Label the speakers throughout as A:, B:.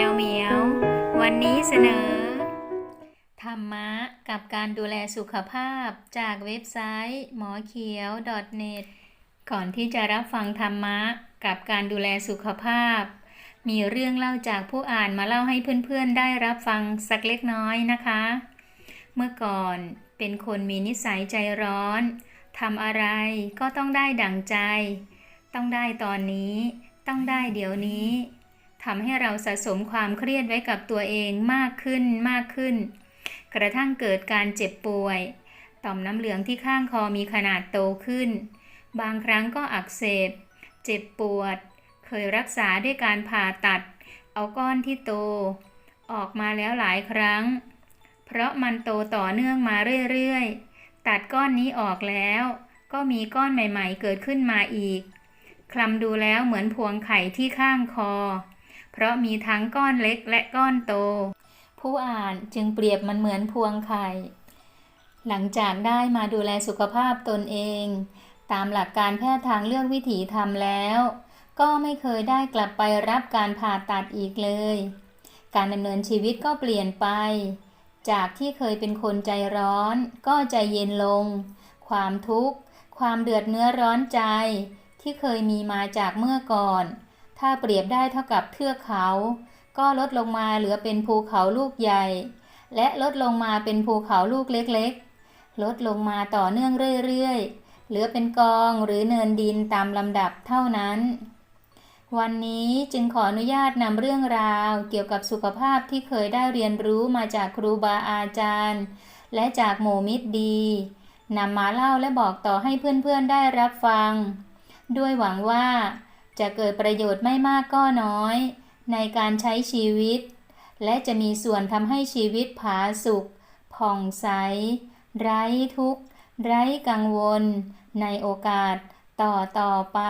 A: วันนี้เสนอ ธรรมะกับการดูแลสุขภาพจากเว็บไซต์หมอเขียว .net ก่อนที่จะรับฟังธรรมะกับการดูแลสุขภาพ มีเรื่องเล่าจากผู้อ่านมาเล่าให้เพื่อนๆได้รับฟังสักเล็กน้อยนะคะ เมื่อก่อนเป็นคนมีนิสัยใจร้อนทำอะไรก็ต้องได้ดั่งใจ ต้องได้ตอนนี้ ต้องได้เดี๋ยวนี้ ทำให้เราสะสมความเครียดไว้กับตัวเองมากขึ้นมากขึ้น กระทั่งเกิดการเจ็บป่วย ต่อมน้ำเหลืองที่ข้างคอมีขนาดโตขึ้น บางครั้งก็อักเสบ เจ็บปวด เคยรักษาด้วยการผ่าตัด เอาก้อนที่โต ออกมาแล้วหลายครั้ง เพราะมันโตต่อเนื่องมาเรื่อยๆ ตัดก้อนนี้ออกแล้ว ก็มีก้อนใหม่ๆ เกิดขึ้นมาอีกคลำดูแล้วเหมือนพวงไข่ที่ข้างคอ เพราะมีทั้งก้อนเล็กและก้อนโต ผู้อ่านจึงเปรียบมันเหมือนพวงไข่ หลังจากได้มาดูแลสุขภาพตนเอง ตามหลักการแพทย์ทางเลือกวิถีทำแล้ว ก็ไม่เคยได้กลับไปรับการผ่าตัดอีกเลย การดำเนินชีวิตก็เปลี่ยนไป จากที่เคยเป็นคนใจร้อน ก็ใจเย็นลง ความทุกข์ ความเดือดเนื้อร้อนใจที่เคยมีมาจากเมื่อก่อน ถ้าเปรียบได้เท่ากับเทือกเขา ก็ลดลงมาเหลือเป็นภูเขาลูกใหญ่ และลดลงมาเป็นภูเขาลูกเล็กๆ ลดลงมาต่อเนื่องเรื่อยๆ เหลือเป็นกองหรือเนินดินตามลำดับเท่านั้น วันนี้จึงขออนุญาตนำเรื่องราวเกี่ยวกับสุขภาพที่เคยได้เรียนรู้มาจากครูบาอาจารย์ และจากหมู่มิตรดีนำมาเล่าและบอกต่อให้เพื่อนๆได้รับฟัง ด้วยหวังว่า จะเกิดประโยชน์ไม่มากก็น้อย ในการใช้ชีวิต และจะมีส่วนทำให้ชีวิตผาสุกผ่องใส ไร้ทุกข์ ไร้กังวล ในโอกาสต่อต่อไป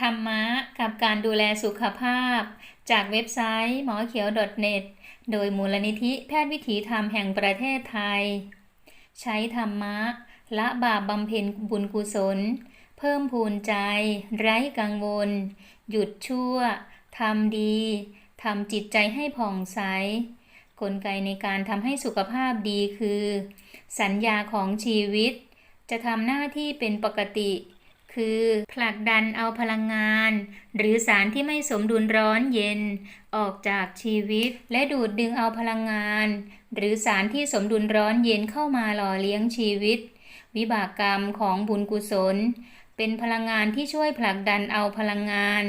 A: ธรรมะกับการดูแลสุขภาพ จากเว็บไซต์หมอเขียว .net โดยมูลนิธิแพทย์วิถีธรรมแห่งประเทศไทย ใช้ธรรมะละบาปบำเพ็ญบุญกุศล เพิ่มพูนใจ ไร้กังวล หยุดชั่วทำดีทำจิตใจให้ผ่องใส กลไกในการทำให้สุขภาพดีคือ สัญญาของชีวิต จะทำหน้าที่เป็นปกติ คือผลักดันเอาพลังงาน หรือสารที่ไม่สมดุลร้อนเย็น ออกจากชีวิต และดูดดึงเอาพลังงาน หรือสารที่สมดุลร้อนเย็นเข้ามาหล่อเลี้ยงชีวิต วิบากกรรมของบุญกุศล เป็นพลังงานที่ช่วยผลักดันเอาพลังงาน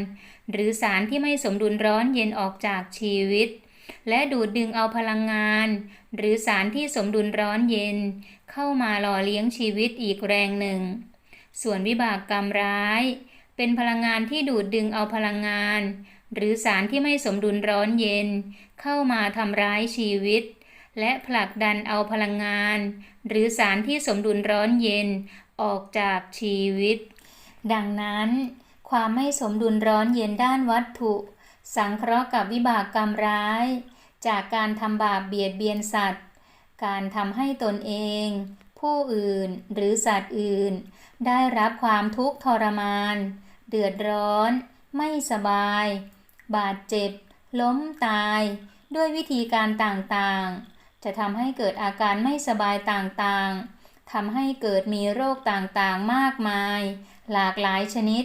A: หรือสารที่ไม่สมดุลร้อนเย็นออกจากชีวิต และดูดดึงเอาพลังงาน หรือสารที่สมดุลร้อนเย็น เข้ามาหล่อเลี้ยงชีวิตอีกแรงหนึ่ง ส่วนวิบากกรรมร้าย เป็นพลังงานที่ดูดดึงเอาพลังงาน หรือสารที่ไม่สมดุลร้อนเย็น เข้ามาทำร้ายชีวิตและผลักดันเอาพลังงาน หรือสารที่สมดุลร้อนเย็น ออกจากชีวิต ดังนั้น ความไม่สมดุลร้อนเย็นด้านวัตถุ สังเคราะห์กับวิบากกรรมร้าย จากการทำบาปเบียดเบียนสัตว์ การทำให้ตนเอง ผู้อื่นหรือสัตว์อื่น ได้รับความทุกข์ทรมาน เดือดร้อน ไม่สบาย บาดเจ็บ ล้มตาย ด้วยวิธีการต่างๆ จะทำให้เกิดอาการไม่สบายต่างๆ ทำให้เกิดมีโรคต่างๆมากมาย หลากหลายชนิด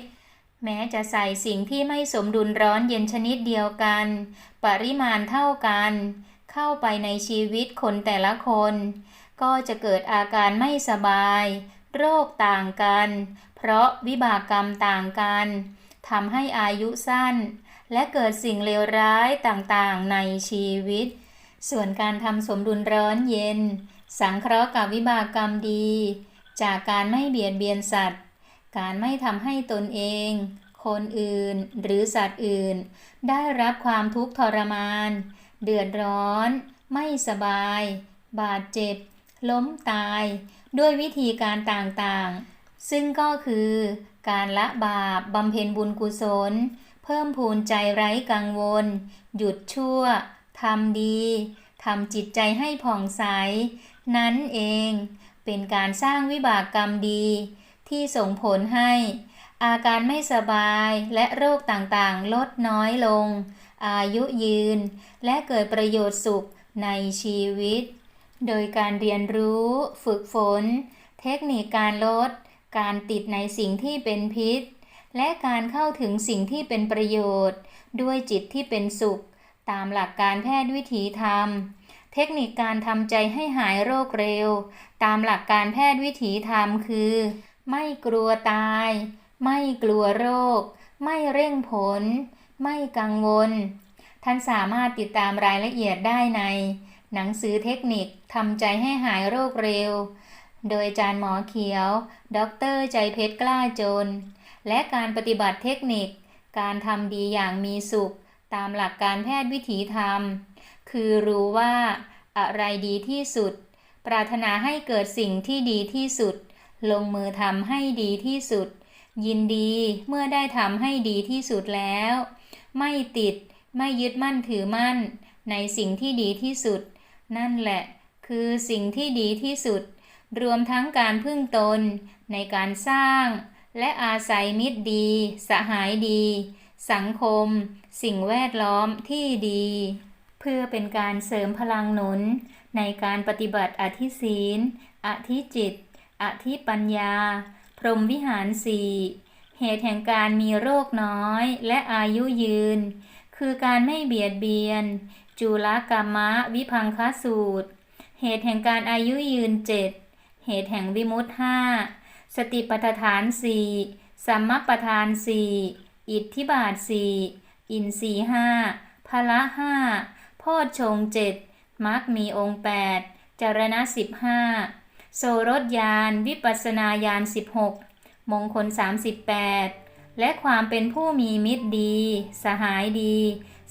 A: แม้จะใส่สิ่งที่ไม่สมดุลร้อนเย็นชนิดเดียวกัน ปริมาณเท่ากัน เข้าไปในชีวิตคนแต่ละคน ก็จะเกิดอาการไม่สบาย โรคต่างกัน เพราะวิบากกรรมต่างกันทำให้อายุสั้น และเกิดสิ่งเลวร้ายต่างๆในชีวิต ส่วนการทำสมดุลร้อนเย็น สังเคราะห์กับวิบากกรรมดี จากการไม่เบียดเบียนสัตว์ การไม่ทำให้ตนเอง คนอื่นหรือสัตว์อื่น ได้รับความทุกข์ทรมาน เดือดร้อน ไม่สบาย บาดเจ็บ ล้มตาย ด้วยวิธีการต่างๆ ซึ่งก็คือการละบาปบำเพ็ญบุญกุศล เพิ่มพูนใจไร้กังวล หยุดชั่วทำดีทำจิตใจให้ผ่องใส นั้นเองเป็นการสร้างวิบากกรรมดี ที่ส่งผลให้ อาการไม่สบายและโรคต่างๆ ลดน้อยลง อายุยืน และเกิดประโยชน์สุขในชีวิต โดยการเรียนรู้ฝึกฝน เทคนิคการลด การติดในสิ่งที่เป็นพิษ และการเข้าถึงสิ่งที่เป็นประโยชน์ ด้วยจิตที่เป็นสุข ตามหลักการแพทย์วิถีธรรม เทคนิคการทำใจให้หายโรคเร็ว ตามหลักการแพทย์วิถีธรรมคือ ไม่กลัวตาย ไม่กลัวโรค ไม่เร่งผล ไม่กังวล ท่านสามารถติดตามรายละเอียดได้ใน หนังสือเทคนิคทำใจให้หายโรคเร็ว โดยอาจารย์หมอเขียว ดร ใจเพชรกล้าจน และการปฏิบัติเทคนิค การทำดีอย่างมีสุข ตามหลักการแพทย์วิถีธรรม คือรู้ว่าอะไรดีที่สุด ปรารถนาให้เกิดสิ่งที่ดีที่สุด ลงมือทำให้ดีที่สุด ยินดีเมื่อได้ทำให้ดีที่สุดแล้ว ไม่ติด ไม่ยึดมั่นถือมั่น ในสิ่งที่ดีที่สุด นั่นแหละ คือสิ่งที่ดีที่สุด รวมทั้งการพึ่งตน ในการสร้าง และอาศัยมิตรดี สหายดี สังคม สิ่งแวดล้อมที่ดี เพื่อเป็นการเสริมพลังหนุน ในการปฏิบัติอธิศีล อธิจิต อธิปัญญา พรหมวิหารสี่เหตุแห่งการมีโรคน้อยและอายุยืน คือการไม่เบียดเบียน จุลกรรมะวิพังคสูตร เหตุแห่งการอายุยืนเจ็ดเหตุแห่งวิมุตห้าสติปัฏฐานสี่สัมมปทานสี่อิทธิบาทสี่อินทรีห้าพละห้า โพชงเจ็ดมรรคมีองค์แปดจารณะสิบห้าโสรถยาน วิปัสนาญาณ16มงคล38และความเป็นผู้มีมิตรดี สหายดี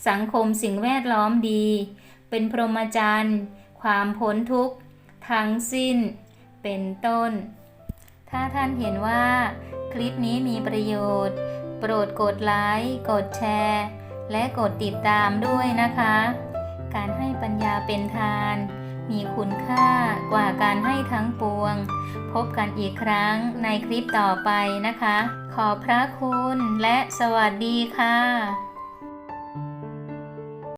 A: สังคมสิ่งแวดล้อมดี เป็นพรหมจรรย์ ความพ้นทุกข์ ทั้งสิ้น เป็นต้น ถ้าท่านเห็นว่า คลิปนี้มีประโยชน์ โปรดกดไลค์ กดแชร์ และกดติดตามด้วยนะคะ ปัญญาเป็นทาน มีคุณค่ากว่าการให้ทั้งปวง พบกันอีกครั้งในคลิปต่อไปนะคะ ขอพระคุณและสวัสดีค่ะ